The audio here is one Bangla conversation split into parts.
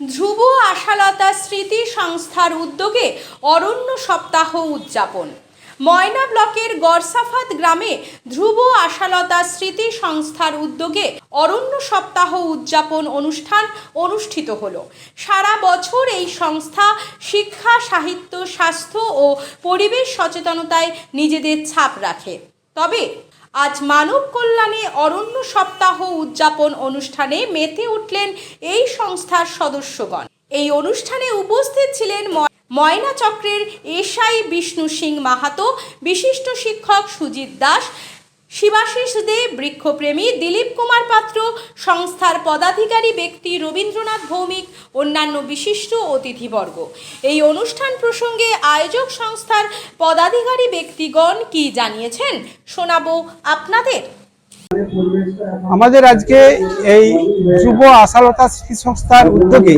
ধ্রুব আশালতা স্মৃতি সংস্থার উদ্যোগে অরণ্য সপ্তাহ উদযাপন। ময়না ব্লকের গড়সাফাত গ্রামে ধ্রুব আশালতা স্মৃতি সংস্থার উদ্যোগে অরণ্য সপ্তাহ উদযাপন অনুষ্ঠান অনুষ্ঠিত হল। সারা বছর এই সংস্থা শিক্ষা, সাহিত্য, স্বাস্থ্য ও পরিবেশ সচেতনতায় নিজেদের ছাপ রাখে। তবে আজ মানব কল্যাণে অরণ্য সপ্তাহ উদযাপন অনুষ্ঠানে মেতে উঠলেন এই সংস্থার সদস্যগণ। এই অনুষ্ঠানে উপস্থিত ছিলেন ময়না চক্রের এসআই বিষ্ণু সিং মাহাতো, বিশিষ্ট শিক্ষক সুজিত দাস শিবাশিস দে, বৃক্ষপ্রেমী দিলীপ কুমার পাত্র, সংস্থার পদাধিকারী ব্যক্তি রবীন্দ্রনাথ ভৌমিক, অন্যান্য বিশিষ্ট অতিথিবর্গ। এই অনুষ্ঠান প্রসঙ্গে আয়োজক সংস্থার পদাধিকারী ব্যক্তিগণ কি জানিয়েছেন শোনাবো আপনাদের। আমাদের আজকে এই যুব আশালতা স্মৃতি সংস্থার উদ্যোগে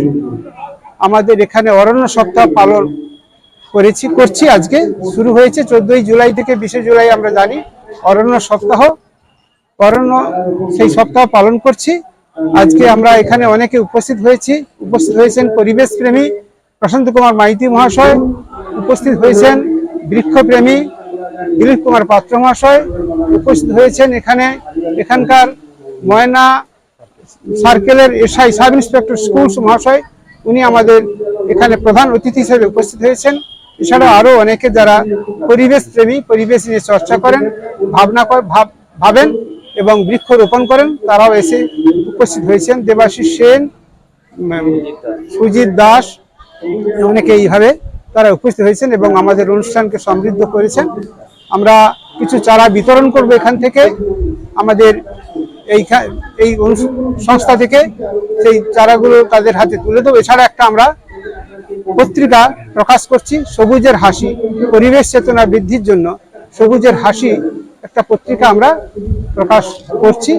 আমাদের এখানে অরণ্য সপ্তাহ পালন করেছি, করছি আজকে। শুরু হয়েছে চোদ্দই জুলাই থেকে বিশে জুলাই আমরা জানি। অরণ্য সপ্তাহ, অরণ্য সেই সপ্তাহ পালন করছি। আজকে আমরা এখানে অনেকে উপস্থিত হয়েছি। উপস্থিত হয়েছেন পরিবেশ প্রেমী প্রশান্ত কুমার মাইতি মহাশয়, উপস্থিত হয়েছেন বৃক্ষপ্রেমী দিলীপ কুমার পাত্র মহাশয়, উপস্থিত হয়েছেন এখানে এখানকার ময়না সার্কেলের এসআই সাব ইন্সপেক্টর স্কুলস মহাশয়, উনি আমাদের এখানে প্রধান অতিথি হিসেবে উপস্থিত হয়েছেন। এছাড়াও আরও অনেকে যারা পরিবেশ প্রেমী, পরিবেশ নিয়ে চর্চা করেন, ভাবনা ভাবেন এবং বৃক্ষ রোপণ করেন, তারাও এসে উপস্থিত হয়েছেন। দেবাশিস সেন সুজিত দাস, অনেকে এইভাবে তারা উপস্থিত হয়েছেন এবং আমাদের অনুষ্ঠানকে সমৃদ্ধ করেছেন। আমরা কিছু চারা বিতরণ করব এখান থেকে। আমাদের এই এই সংস্থা থেকে সেই চারাগুলো তাদের হাতে তুলে দেবো। এছাড়া একটা আমরা পত্রিকা প্রকাশ করছি, সবুজের হাসি, পরিবেশ চেতনা বৃদ্ধির জন্য সবুজের হাসি একটা পত্রিকা আমরা প্রকাশ করছি,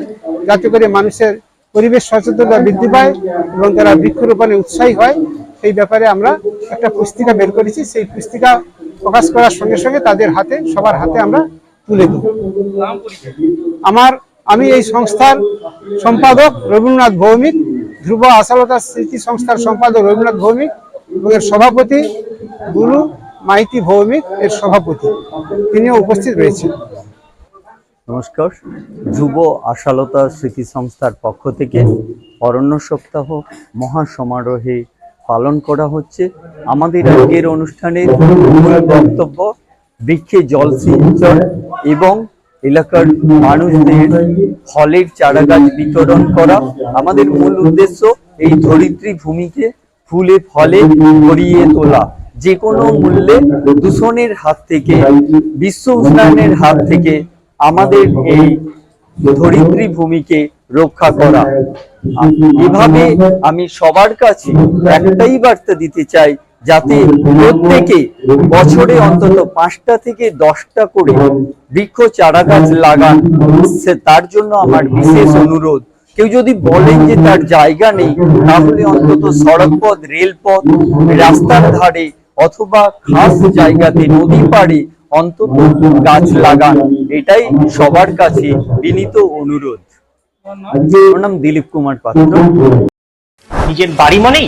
যাতে করে মানুষের পরিবেশ সচেতনতা বৃদ্ধি পায় এবং তারা বৃক্ষরোপণে উৎসাহী হয়। সেই ব্যাপারে আমরা একটা পুস্তিকা বের করেছি, সেই পুস্তিকা প্রকাশ করার সঙ্গে সঙ্গে তাদের হাতে, সবার হাতে আমরা তুলে দেব আমার, আমি এই সংস্থার সম্পাদক রবীন্দ্রনাথ ভৌমিক, ধ্রুব আশালতা স্মৃতি সংস্থার সম্পাদক রবীন্দ্রনাথ ভৌমিক এর সভাপতি, গুরু মাইতি ভৌমিক এর সভাপতি। তিনিও উপস্থিত রয়েছেন। নমস্কার। যুব আশালতা স্মৃতি সংস্থার পক্ষ থেকে অরণ্য সপ্তাহ মহাসমারোহে পালন করা হচ্ছে। আমাদের আজকের অনুষ্ঠানের মূল বক্তব্য, বৃক্ষে জল সিঞ্চন এবং এলাকার মানুষদের ফলের চারাগাছ বিতরণ করা। আমাদের মূল উদ্দেশ্য এই ধরিত্রী ভূমিকে ফুলে ফলে ভরিয়ে তোলা। যে কোনো মূল্যে দূষণের হাত থেকে, বিশ্ব উষ্ণায়নের হাত থেকে আমাদের এই ধরিত্রী ভূমিকে রক্ষা করা। এভাবে আমি সবার কাছে একটাই বার্তা দিতে চাই, যাতে প্রত্যেকে বছরে অন্তত পাঁচটা থেকে দশটা করে বৃক্ষ চারা গাছ লাগান তার জন্য আমার বিশেষ অনুরোধ। কেউ যদি বলেন যে তার জায়গা নেই, তাহলে অন্তত সড়কপথ, রেলপথ, রাস্তার ধারে অথবা খাস জায়গাতে নদী পাড়ে অন্তত গাছ লাগান, এটাই সবার কাছে বিনীত অনুরোধ। নাম দিলীপ কুমার পাত্র। নিজের বাড়ি মানেই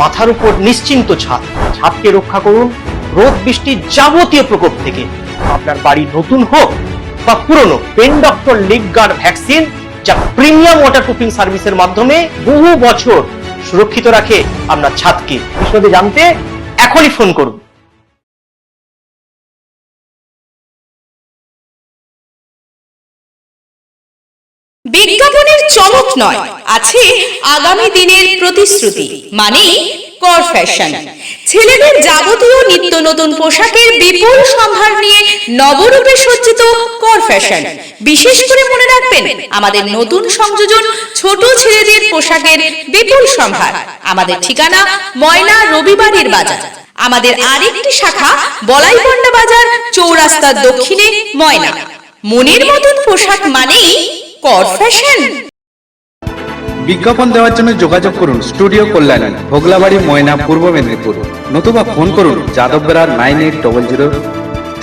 মাথার উপর নিশ্চিন্ত ছাদ। ছাদকে রক্ষা করুন রোদ বৃষ্টির যাবতীয় প্রকোপ থেকে। আপনার বাড়ি নতুন হোক বা পুরনো, pen doctor leak guard vaccine যা প্রিমিয়াম ওয়াটার প্রুফিং সার্ভিসের মাধ্যমে বহু বছর সুরক্ষিত রাখে আপনার ছাদকে। বিশদে জানতে এখনই ফোন করুন। বিজ্ঞাপনের চমক নয়, আছে আগামী দিনের প্রতিশ্রুতি মানে কর ফ্যাশন ছেলেদের যাবতীয় নিত্য নতুন পোশাকের বিপুল সম্ভার নিয়ে নবরূপে সজ্জিত কর ফ্যাশন বিশেষ করে মনে রাখবেন, আমাদের নতুন সংযোজন ছোট ছেলেদের পোশাকের বিপুল সম্ভার। আমাদের ঠিকানা ময়না রবিবারের বাজার। আমাদের আরেকটি শাখা বলাইপন্ডা বাজার, চৌরাস্তার দক্ষিণে ময়না। মনের মতন পোশাক মানেই কর ফ্যাশন বিজ্ঞাপন দেওয়ার জন্য যোগাযোগ করুন স্টুডিও কল্যাণী, ভোগলাবাড়ি ময়না, পূর্ব মেদিনীপুর। নতুবা ফোন করুন Yadav Bera nine eight double zero.